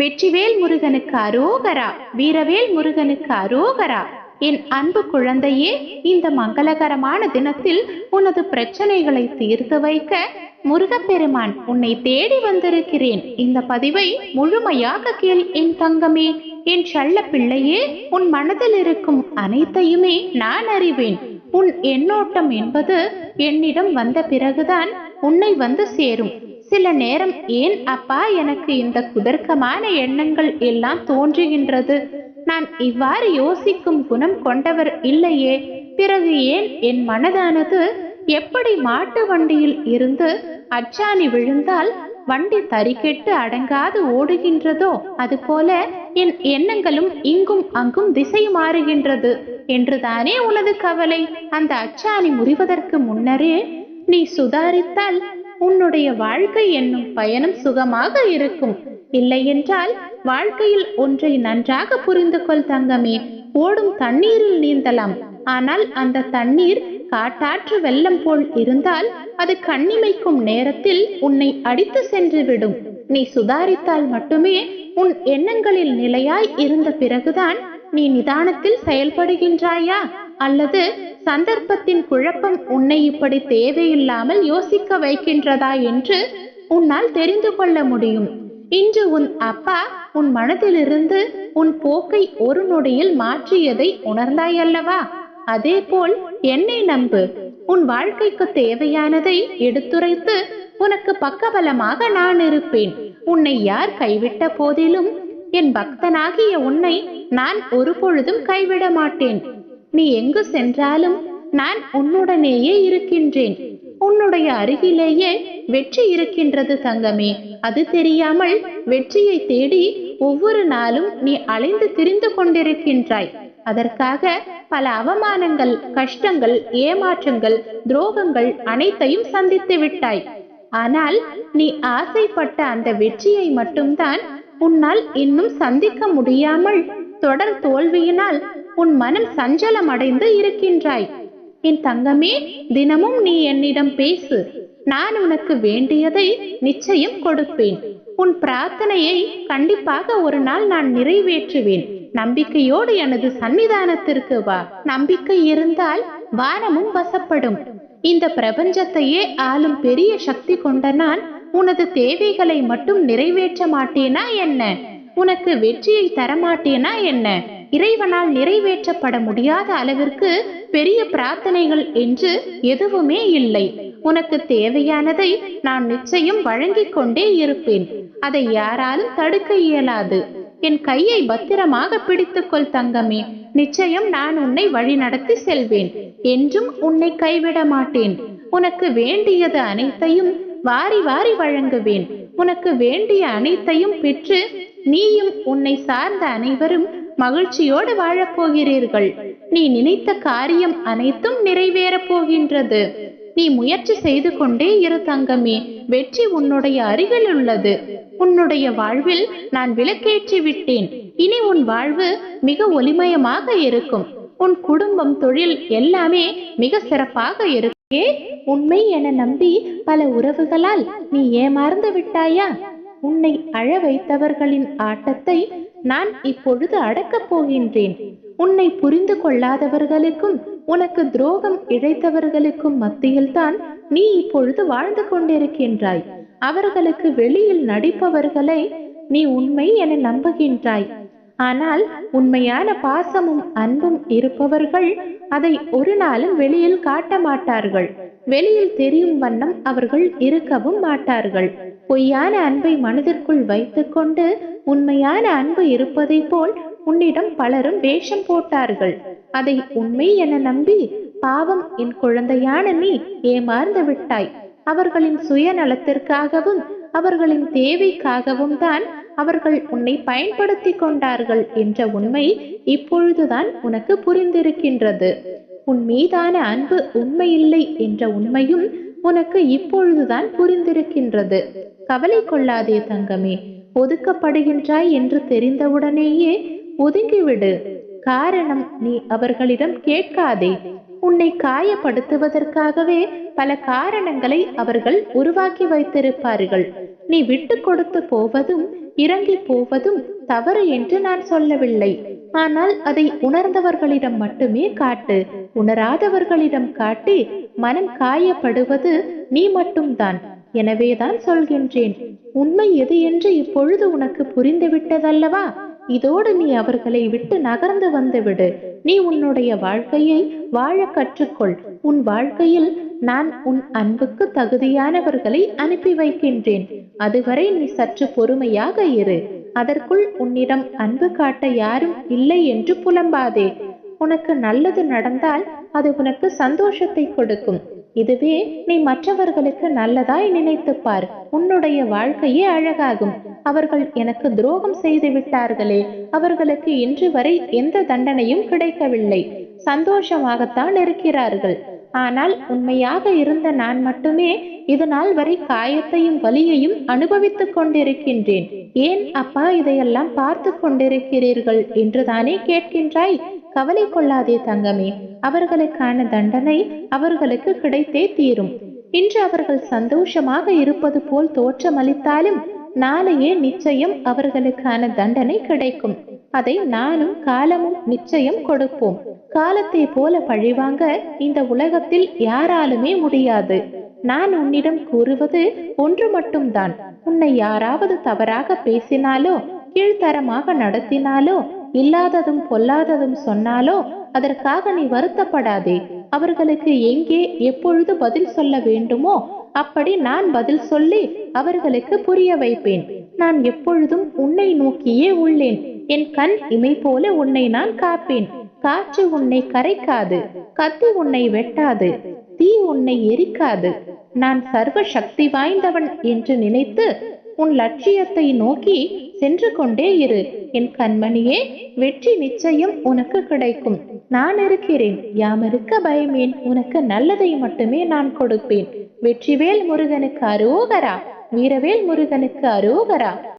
வெற்றிவேல் முருகனுக்கு அரோகரா வீரவேல் முருகனுக்கு அரோகரா. என் அன்பு குழந்தையே இந்த மங்களகரமான தினத்தில் உனது பிரச்சனைகளை தீர்த்து வைக்க முருகப்பெருமான் உன்னை தேடி வந்திருக்கிறேன். இந்த பதிவை முழுமையாக கேள் என் தங்கமே. என் செல்ல பிள்ளையே உன் மனதில் இருக்கும் அனைத்தையுமே நான் அறிவேன். உன் எண்ணோட்டம் என்பது என்னிடம் வந்த பிறகுதான் உன்னை வந்து சேரும். சில நேரம் ஏன் அப்பா எனக்கு இந்த குதர்க்கமான எண்ணங்கள் எல்லாம் தோன்றுகின்றது? நான் இவ்வாறு யோசிக்கும் குணம் கொண்டவர் இல்லையே. பிறகு ஏன் என் மனதானது எப்படி மாட்டு வண்டியில் இருந்து அச்சாணி விழுந்தால் வண்டி தறிக்கெட்டு அடங்காது ஓடுகின்றதோ? அதுபோல என் எண்ணங்களும் இங்கும் அங்கும் திசை மாறுகின்றது. என்றுதானே உனது கவலை? அந்த அச்சாணி முறிவதற்கு முன்னரே நீ சுதாரித்தால் உன்னுடைய வாழ்க்கை என்னும் பயணம் சுகமாக இருக்கும். இல்லையென்றால் வாழ்க்கையில் ஒன்றை நன்றாக புரிந்து கொள் தங்கமே. ஓடும் தண்ணீரில் நீந்தலாம். ஆனால் அந்த தண்ணீர் காட்டாற்று வெள்ளம் போல் இருந்தால் அது கண்ணிமைக்கும் நேரத்தில் உன்னை அடித்து சென்று விடும் நீ சுதாரித்தால் மட்டுமே உன் எண்ணங்களில் நிலையாய் இருந்த பிறகுதான் நீ நிதானத்தில் செயல்படுகின்றாயா? அல்லது சந்தர்ப்பத்தின் குழப்பம் உன்னை இப்படி தேவையில்லாமல் யோசிக்க வைக்கின்றதா என்று உன்னால் தெரிந்து கொள்ள முடியும். இன்று உன் அப்பா உன் மனதிலிருந்து உன் போக்கை ஒரு நொடியில் மாற்றியதை உணர்ந்தாயல்லவா? அதேபோல் என்னை நம்பு. உன் வாழ்க்கைக்கு தேவையானதை எடுத்துரைத்து உனக்கு பக்கபலமாக நான் இருப்பேன். உன்னை யார் கைவிட்ட போதிலும் என் பக்தனாகிய உன்னை நான் ஒரு பொழுதும் கைவிட மாட்டேன். நீ எங்கு சென்றாலும் நான் உன்னுடனேயே இருக்கின்றேன். உன்னுடைய அருகிலேயே வெற்றி இருக்கின்றது தங்கமே. அது தெரியாமல் வெற்றியை தேடி ஒவ்வொரு நாளும் நீ அலைந்து திரிந்து கொண்டிருக்கின்றாய். அதற்காக பல அவமானங்கள் கஷ்டங்கள் ஏமாற்றங்கள் துரோகங்கள் அனைத்தையும் சந்தித்து விட்டாய். ஆனால் நீ ஆசைப்பட்ட அந்த வெற்றியை மட்டும்தான் உன்னால் இன்னும் சந்திக்க முடியாமல் தொடர் தோல்வியினால் உன் மனம் சஞ்சலம் அடைந்து இருக்கின்றாய். என் தங்கமே தினமும் நீ என்னிடம் பேசு. நான் உனக்கு வேண்டியதை நிச்சயம் கொடுப்பேன். உன் பிரார்த்தனையை கண்டிப்பாக ஒரு நாள் நான் நிறைவேற்றுவேன். நம்பிக்கையோடு எனது சன்னிதானத்திற்கு வா. நம்பிக்கை இருந்தால் வானமும் வசப்படும். இந்த பிரபஞ்சத்தையே ஆளும் பெரிய சக்தி கொண்ட நான் உனது தேவைகளை மட்டும் நிறைவேற்ற மாட்டேனா என்ன? உனக்கு வெற்றியை தரமாட்டேனா என்ன? இறைவனால் நிறைவேற்றப்பட முடியாத அளவிற்கு பெரிய பிரார்த்தனைகள் என்று எதுவுமே இல்லை. உனக்கு தேவையானதை நான் நிச்சயம் வழங்கிக் கொண்டே இருப்பேன். அதை யாராலும் தடுக்க இயலாது. என் கையை பத்திரமாக பிடித்துக்கொள் தங்கமே. நிச்சயம் நான் உன்னை வழிநடத்தி செல்வேன். என்றும் உன்னை கைவிட மாட்டேன். உனக்கு வேண்டியது அனைத்தையும் வாரி வாரி வழங்குவேன். உனக்கு வேண்டிய அனைத்தையும் பெற்று நீயும் உன்னை சார்ந்த அனைவரும் மகிழ்ச்சியோடு வாழப்போகிறீர்கள். நீ நினைத்த காரியம் அனைத்தும் நிறைவேறப் போகின்றது. நீ முயற்சி செய்து கொண்டே இரு தங்கமே. வெற்றி உன்னுடைய அருகில் உள்ளது. உன்னுடைய வாழ்வில் நான் விளக்கேற்றி விட்டேன். இனி உன் வாழ்வு மிக ஒளிமயமாக இருக்கும். உன் குடும்பம் தொழில் எல்லாமே மிக சிறப்பாக இருக்கே. உண்மை என நம்பி பல உறவுகளால் நீ ஏமாறந்து விட்டாயா? உன்னை அழ வைத்தவர்களின் ஆட்டத்தை நான் இப்பொழுது அடக்கப் போகின்றேன். உன்னை புரிந்து கொள்ளாதவர்களுக்கும் உனக்கு துரோகம் இழைத்தவர்களுக்கும் மத்தியில்தான் நீ இப்பொழுது வாழ்ந்து கொண்டிருக்கின்றாய். அவர்களுக்கு வெளியில் நடிப்பவர்களை நீ உண்மை என நம்புகின்றாய். ஆனால் உண்மையான பாசமும் அன்பும் இருப்பவர்கள் அதை ஒரு நாளும் வெளியில் காட்ட மாட்டார்கள். வெளியில் தெரியும் வண்ணம் அவர்கள் இருக்கவும் மாட்டார்கள். பொய்யான அன்பை மனதிற்குள் வைத்துக்கொண்டு உண்மையான அன்பு இருப்பதை போல் உன்னிடம் பலரும் வேஷம் போட்டார்கள். அதை உண்மை என நம்பி பாவம் என் குழந்தையான நீ ஏமாந்து விட்டாய். அவர்களின் சுயநலத்திற்காகவும் அவர்களின் தேவைக்காகவும் தான் அவர்கள் உன்னை பயன்படுத்தி கொண்டார்கள் என்ற உண்மை இப்பொழுதுதான் உனக்கு புரிந்திருக்கின்றது. உன் மீதான அன்பு உண்மையில்லை என்ற உண்மையும் உனக்கு இப்பொழுதுதான் புரிந்திருக்கின்றது. கவலை கொள்ளாதே தங்கமே ஒதுக்கப்படுகின்றாய் என்று தெரிந்தவுடனேயே ஒதுங்கிவிடு. காரணம் நீ அவர்களிடம் கேட்காதே. உன்னை காயப்படுத்துவதற்காகவே பல காரணங்களை அவர்கள் உருவாக்கி வைத்திருப்பார்கள். நீ விட்டு கொடுத்து போவதும் இறங்கி போவதும் தவறு என்று நான் சொல்லவில்லை. ஆனால் அதை உணர்ந்தவர்களிடம் மட்டுமே காட்டு. உணராதவர்களிடம் காட்டி மனம் காயப்படுவது நீ மட்டும்தான். எனவேதான் சொல்கின்றேன். உண்மை எது என்று இப்பொழுது உனக்கு புரிந்துவிட்டதல்லவா? இதோடு நீ அவர்களை விட்டு நகர்ந்து வந்துவிடு நீ உன்னுடைய வாழ்க்கையை வாழ கற்றுக்கொள். உன் வாழ்க்கையில் நான் உன் அன்புக்கு தகுதியானவர்களை அனுப்பி வைக்கின்றேன். அதுவரை நீ சற்று பொறுமையாக இரு. அதற்குள் உன்னிடம் அன்பு காட்ட யாரும் இல்லை என்று புலம்பாதே. உனக்கு நல்லது நடந்தால் அது உனக்கு சந்தோஷத்தை கொடுக்கும். இதுவே நீ மற்றவர்களுக்கு நல்லதாய் நினைத்துப் பார். உன்னுடைய வாழ்க்கையே அழகாகும். அவர்கள் எனக்கு துரோகம் செய்து விட்டார்களே. அவர்களுக்கு இன்று வரை எந்த தண்டனையும் கிடைக்கவில்லை. சந்தோஷமாகத்தான் இருக்கிறார்கள். ஆனால் உண்மையாக இருந்த நான் மட்டுமே இதனால் வரை காயத்தையும் வலியையும் அனுபவித்துக் கொண்டிருக்கின்றேன். ஏன் அப்பா இதையெல்லாம் பார்த்து கொண்டிருக்கிறீர்கள் என்றுதானே கேட்கின்றாய்? கவலை கொள்ளாதே தங்கமே அவர்களுக்கான தண்டனை அவர்களுக்கு கிடைத்தே தீரும். இன்று அவர்கள் சந்தோஷமாக இருப்பது போல் தோற்றமளித்தாலும் நாளையே நிச்சயம் அவர்களுக்கான தண்டனை கிடைக்கும். அதை நானும் காலமும் நிச்சயம் கொடுப்போம். காலத்தை போல பழிவாங்க இந்த உலகத்தில் யாராலுமே முடியாது. நான் உன்னிடம் கூறுவது ஒன்று மட்டும்தான். உன்னை யாராவது தவறாக பேசினாலோ கீழ்த்தரமாக நடத்தினாலோ இல்லாததும் பொல்லாததும் சொன்னாலோ அதற்காக நீ வருத்தப்படாதே. அவர்களுக்கு எங்கே எப்பொழுது பதில் சொல்ல வேண்டுமோ அப்படி நான் பதில் சொல்லி அவர்களுக்கு புரிய வைப்பேன். நான் எப்பொழுதும் உன்னை நோக்கியே உள்ளேன். என் கண் இமை போல உன்னை நான் காப்பேன். காற்று உன்னை கரைக்காது கத்தி உன்னை வெட்டாது தீ உன்னை எரிக்காது. நான் சர்வ சக்தி வாய்ந்தவன் என்று நினைத்து உன் லட்சியத்தை நோக்கி சென்று கொண்டே இரு. என் கண்மணியே வெற்றி நிச்சயம் உனக்கு கிடைக்கும். நான் இருக்கிறேன். யாமருக்க பயமேன். உனக்கு நல்லதை மட்டுமே நான் கொடுப்பேன். வெற்றிவேல் முருகனுக்கு அரோகரா. வீரவேல் முருகனுக்கு அரோகரா.